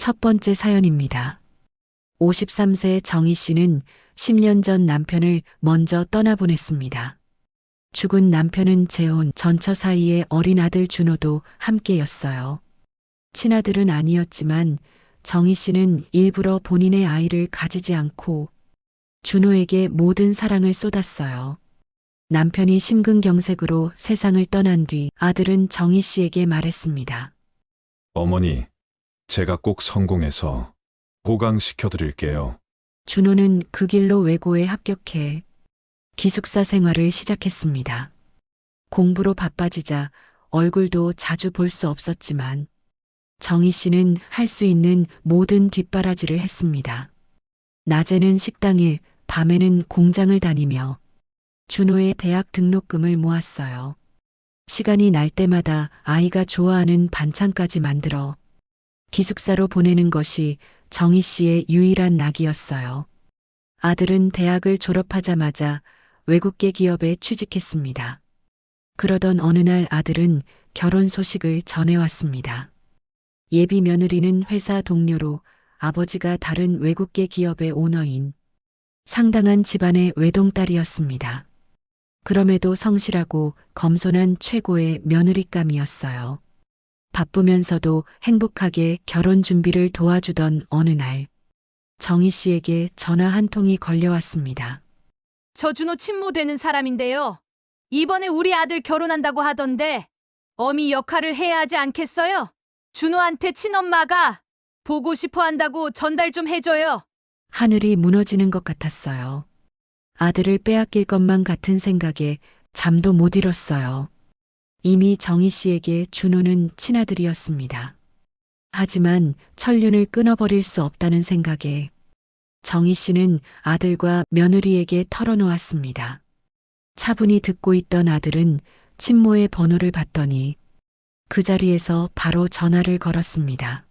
첫 번째 사연입니다. 53세 정희 씨는 10년 전 남편을 먼저 떠나보냈습니다. 죽은 남편은 재혼 전처 사이에 어린 아들 준호도 함께였어요. 친아들은 아니었지만 정희 씨는 일부러 본인의 아이를 가지지 않고 준호에게 모든 사랑을 쏟았어요. 남편이 심근경색으로 세상을 떠난 뒤 아들은 정희 씨에게 말했습니다. 어머니, 제가 꼭 성공해서 보강시켜 드릴게요. 준호는 그 길로 외고에 합격해 기숙사 생활을 시작했습니다. 공부로 바빠지자 얼굴도 자주 볼 수 없었지만 정희 씨는 할 수 있는 모든 뒷바라지를 했습니다. 낮에는 식당 일, 밤에는 공장을 다니며 준호의 대학 등록금을 모았어요. 시간이 날 때마다 아이가 좋아하는 반찬까지 만들어 기숙사로 보내는 것이 정희 씨의 유일한 낙이었어요. 아들은 대학을 졸업하자마자 외국계 기업에 취직했습니다. 그러던 어느 날 아들은 결혼 소식을 전해왔습니다. 예비 며느리는 회사 동료로 아버지가 다른 외국계 기업의 오너인 상당한 집안의 외동딸이었습니다. 그럼에도 성실하고 검소한 최고의 며느리감이었어요. 바쁘면서도 행복하게 결혼 준비를 도와주던 어느 날, 정희 씨에게 전화 한 통이 걸려왔습니다. 저 준호 친모 되는 사람인데요. 이번에 우리 아들 결혼한다고 하던데 어미 역할을 해야 하지 않겠어요? 준호한테 친엄마가 보고 싶어 한다고 전달 좀 해줘요. 하늘이 무너지는 것 같았어요. 아들을 빼앗길 것만 같은 생각에 잠도 못 잃었어요. 이미 정희 씨에게 준호는 친아들이었습니다. 하지만 천륜을 끊어버릴 수 없다는 생각에 정희 씨는 아들과 며느리에게 털어놓았습니다. 차분히 듣고 있던 아들은 친모의 번호를 받더니 그 자리에서 바로 전화를 걸었습니다.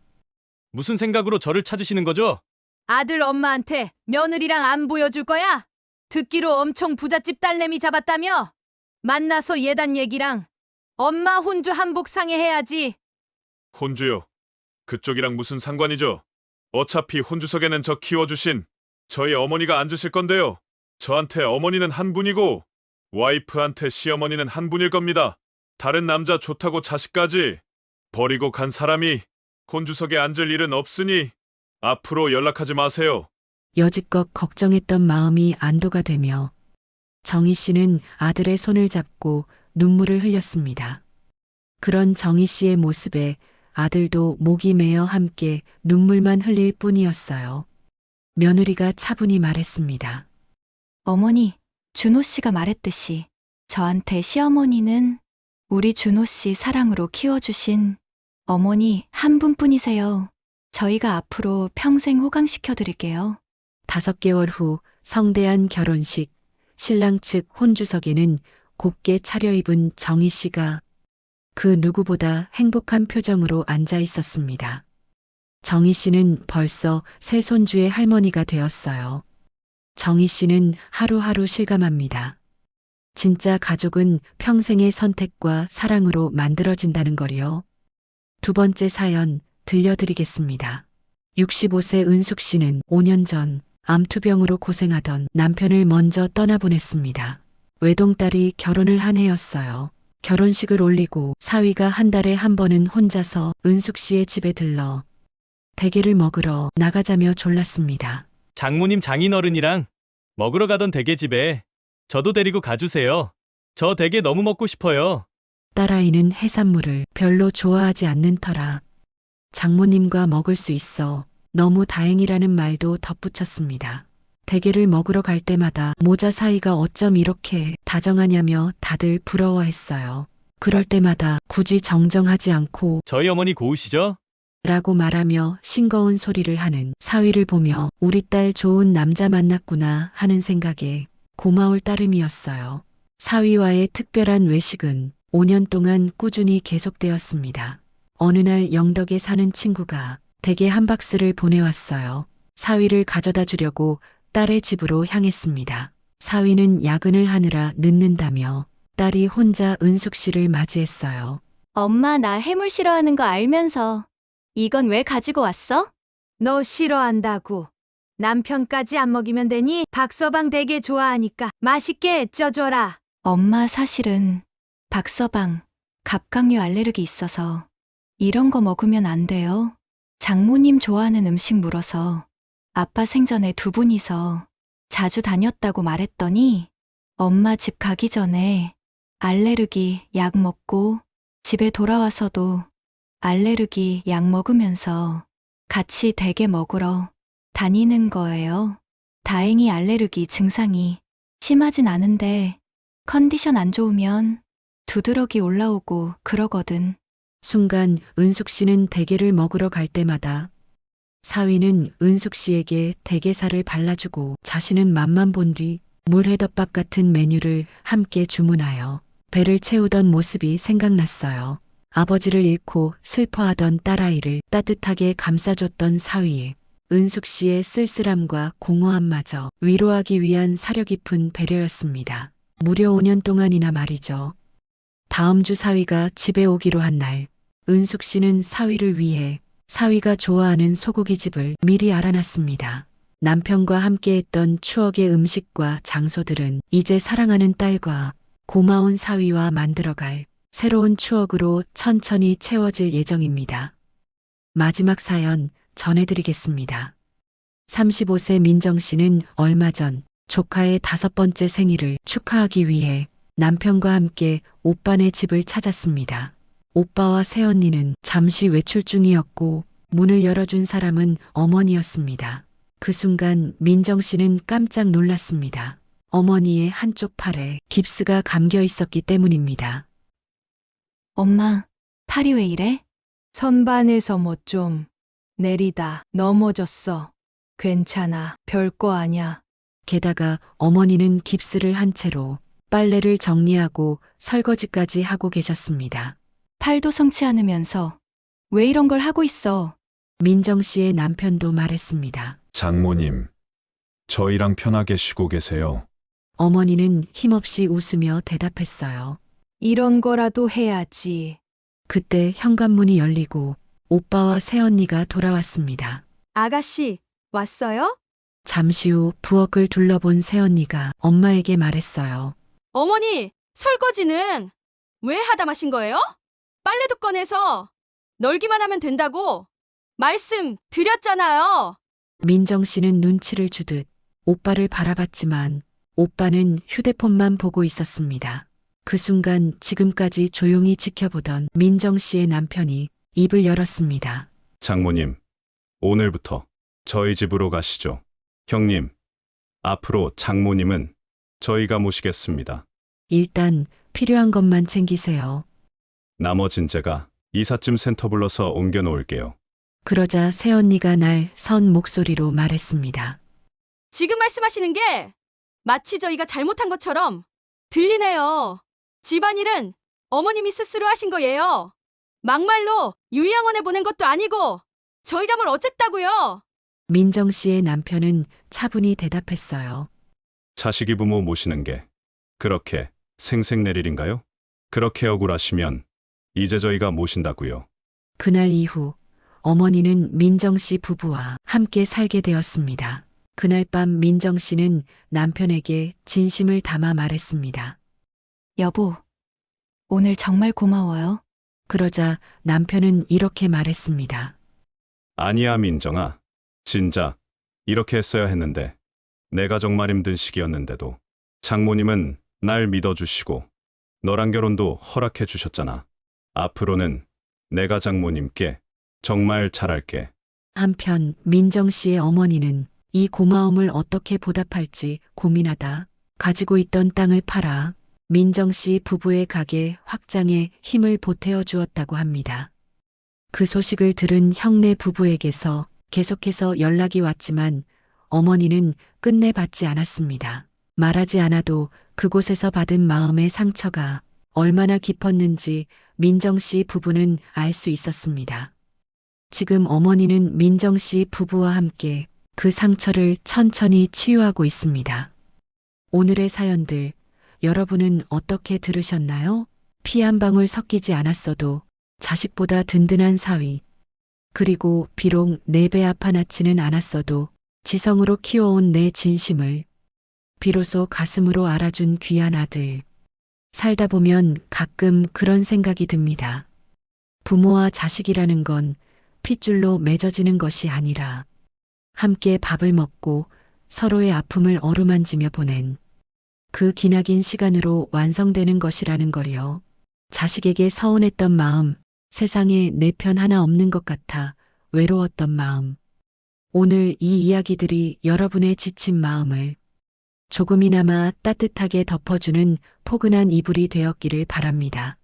무슨 생각으로 저를 찾으시는 거죠? 아들 엄마한테 며느리랑 안 보여줄 거야? 듣기로 엄청 부잣집 딸내미 잡았다며? 만나서 예단 얘기랑 엄마 혼주 한복 상해해야지. 혼주요. 그쪽이랑 무슨 상관이죠? 어차피 혼주석에는 저 키워주신 저희 어머니가 앉으실 건데요. 저한테 어머니는 한 분이고 와이프한테 시어머니는 한 분일 겁니다. 다른 남자 좋다고 자식까지 버리고 간 사람이 혼주석에 앉을 일은 없으니 앞으로 연락하지 마세요. 여지껏 걱정했던 마음이 안도가 되며 정희 씨는 아들의 손을 잡고 눈물을 흘렸습니다. 그런 정희 씨의 모습에 아들도 목이 메어 함께 눈물만 흘릴 뿐이었어요. 며느리가 차분히 말했습니다. 어머니, 준호 씨가 말했듯이 저한테 시어머니는 우리 준호 씨 사랑으로 키워주신 어머니 한 분뿐이세요. 저희가 앞으로 평생 호강시켜 드릴게요. 다섯 개월 후 성대한 결혼식, 신랑 측 혼주석에는 곱게 차려입은 정희 씨가 그 누구보다 행복한 표정으로 앉아 있었습니다. 정희 씨는 벌써 새 손주의 할머니가 되었어요. 정희 씨는 하루하루 실감합니다. 진짜 가족은 평생의 선택과 사랑으로 만들어진다는 거리요. 두 번째 사연 들려드리겠습니다. 65세 은숙 씨는 5년 전 암투병으로 고생하던 남편을 먼저 떠나보냈습니다. 외동딸이 결혼을 한 해였어요. 결혼식을 올리고 사위가 한 달에 한 번은 혼자서 은숙 씨의 집에 들러 대게를 먹으러 나가자며 졸랐습니다. 장모님 장인어른이랑 먹으러 가던 대게집에 저도 데리고 가주세요. 저 대게 너무 먹고 싶어요. 딸아이는 해산물을 별로 좋아하지 않는 터라 장모님과 먹을 수 있어 너무 다행이라는 말도 덧붙였습니다. 대게를 먹으러 갈 때마다 모자 사이가 어쩜 이렇게 다정하냐며 다들 부러워했어요. 그럴 때마다 굳이 정정하지 않고 저희 어머니 고우시죠? 라고 말하며 싱거운 소리를 하는 사위를 보며 우리 딸 좋은 남자 만났구나 하는 생각에 고마울 따름이었어요. 사위와의 특별한 외식은 5년 동안 꾸준히 계속되었습니다. 어느 날 영덕에 사는 친구가 대게 한 박스를 보내왔어요. 사위를 가져다 주려고 딸의 집으로 향했습니다. 사위는 야근을 하느라 늦는다며 딸이 혼자 은숙 씨를 맞이했어요. 엄마 나 해물 싫어하는 거 알면서 이건 왜 가지고 왔어? 너 싫어한다고. 남편까지 안 먹이면 되니 박서방 되게 좋아하니까 맛있게 쪄줘라. 엄마 사실은 박서방 갑각류 알레르기 있어서 이런 거 먹으면 안 돼요. 장모님 좋아하는 음식 물어서 아빠 생전에 두 분이서 자주 다녔다고 말했더니 엄마 집 가기 전에 알레르기 약 먹고 집에 돌아와서도 알레르기 약 먹으면서 같이 대게 먹으러 다니는 거예요. 다행히 알레르기 증상이 심하진 않은데 컨디션 안 좋으면 두드러기 올라오고 그러거든. 순간 은숙 씨는 대게를 먹으러 갈 때마다 사위는 은숙 씨에게 대게살을 발라주고 자신은 맛만 본 뒤 물회덮밥 같은 메뉴를 함께 주문하여 배를 채우던 모습이 생각났어요. 아버지를 잃고 슬퍼하던 딸아이를 따뜻하게 감싸줬던 사위의 은숙 씨의 쓸쓸함과 공허함마저 위로하기 위한 사려 깊은 배려였습니다. 무려 5년 동안이나 말이죠. 다음 주 사위가 집에 오기로 한 날, 은숙 씨는 사위를 위해 사위가 좋아하는 소고기 집을 미리 알아놨습니다. 남편과 함께했던 추억의 음식과 장소들은 이제 사랑하는 딸과 고마운 사위와 만들어갈 새로운 추억으로 천천히 채워질 예정입니다. 마지막 사연 전해드리겠습니다. 35세 민정 씨는 얼마 전 조카의 다섯 번째 생일을 축하하기 위해 남편과 함께 오빠네 집을 찾았습니다. 오빠와 새언니는 잠시 외출 중이었고 문을 열어준 사람은 어머니였습니다. 그 순간 민정 씨는 깜짝 놀랐습니다. 어머니의 한쪽 팔에 깁스가 감겨 있었기 때문입니다. 엄마, 팔이 왜 이래? 선반에서 뭐 좀 내리다 넘어졌어. 괜찮아. 별거 아냐. 게다가 어머니는 깁스를 한 채로 빨래를 정리하고 설거지까지 하고 계셨습니다. 팔도 성치 않으면서 왜 이런 걸 하고 있어? 민정 씨의 남편도 말했습니다. 장모님, 저희랑 편하게 쉬고 계세요. 어머니는 힘없이 웃으며 대답했어요. 이런 거라도 해야지. 그때 현관문이 열리고 오빠와 새언니가 돌아왔습니다. 아가씨, 왔어요? 잠시 후 부엌을 둘러본 새언니가 엄마에게 말했어요. 어머니, 설거지는 왜 하다 마신 거예요? 빨래도 꺼내서 널기만 하면 된다고 말씀 드렸잖아요. 민정 씨는 눈치를 주듯 오빠를 바라봤지만 오빠는 휴대폰만 보고 있었습니다. 그 순간 지금까지 조용히 지켜보던 민정 씨의 남편이 입을 열었습니다. 장모님, 오늘부터 저희 집으로 가시죠. 형님, 앞으로 장모님은 저희가 모시겠습니다. 일단 필요한 것만 챙기세요. 나머진 제가 이삿짐 센터 불러서 옮겨 놓을게요. 그러자 새언니가 날 선 목소리로 말했습니다. 지금 말씀하시는 게 마치 저희가 잘못한 것처럼 들리네요. 집안일은 어머님이 스스로 하신 거예요. 막말로 유양원에 보낸 것도 아니고 저희가 뭘 어쨌다고요. 민정 씨의 남편은 차분히 대답했어요. 자식이 부모 모시는 게 그렇게 생색내릴인가요? 그렇게 억울하시면 이제 저희가 모신다고요. 그날 이후 어머니는 민정 씨 부부와 함께 살게 되었습니다. 그날 밤 민정 씨는 남편에게 진심을 담아 말했습니다. 여보, 오늘 정말 고마워요. 그러자 남편은 이렇게 말했습니다. 아니야, 민정아. 진작 이렇게 했어야 했는데 내가 정말 힘든 시기였는데도 장모님은 날 믿어주시고 너랑 결혼도 허락해 주셨잖아. 앞으로는 내가 장모님께 정말 잘할게. 한편 민정 씨의 어머니는 이 고마움을 어떻게 보답할지 고민하다 가지고 있던 땅을 팔아 민정 씨 부부의 가게 확장에 힘을 보태어 주었다고 합니다. 그 소식을 들은 형네 부부에게서 계속해서 연락이 왔지만 어머니는 끝내 받지 않았습니다. 말하지 않아도 그곳에서 받은 마음의 상처가 얼마나 깊었는지 민정 씨 부부는 알 수 있었습니다. 지금 어머니는 민정 씨 부부와 함께 그 상처를 천천히 치유하고 있습니다. 오늘의 사연들, 여러분은 어떻게 들으셨나요? 피 한 방울 섞이지 않았어도 자식보다 든든한 사위, 그리고 비록 내 배 아파나지는 않았어도 지성으로 키워온 내 진심을 비로소 가슴으로 알아준 귀한 아들. 살다 보면 가끔 그런 생각이 듭니다. 부모와 자식이라는 건 핏줄로 맺어지는 것이 아니라 함께 밥을 먹고 서로의 아픔을 어루만지며 보낸 그 기나긴 시간으로 완성되는 것이라는 거요. 자식에게 서운했던 마음, 세상에 내 편 하나 없는 것 같아 외로웠던 마음. 오늘 이 이야기들이 여러분의 지친 마음을 조금이나마 따뜻하게 덮어주는 포근한 이불이 되었기를 바랍니다.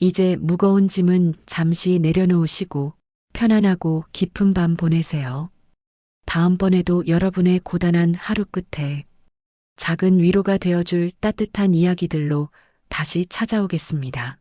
이제 무거운 짐은 잠시 내려놓으시고 편안하고 깊은 밤 보내세요. 다음번에도 여러분의 고단한 하루 끝에 작은 위로가 되어줄 따뜻한 이야기들로 다시 찾아오겠습니다.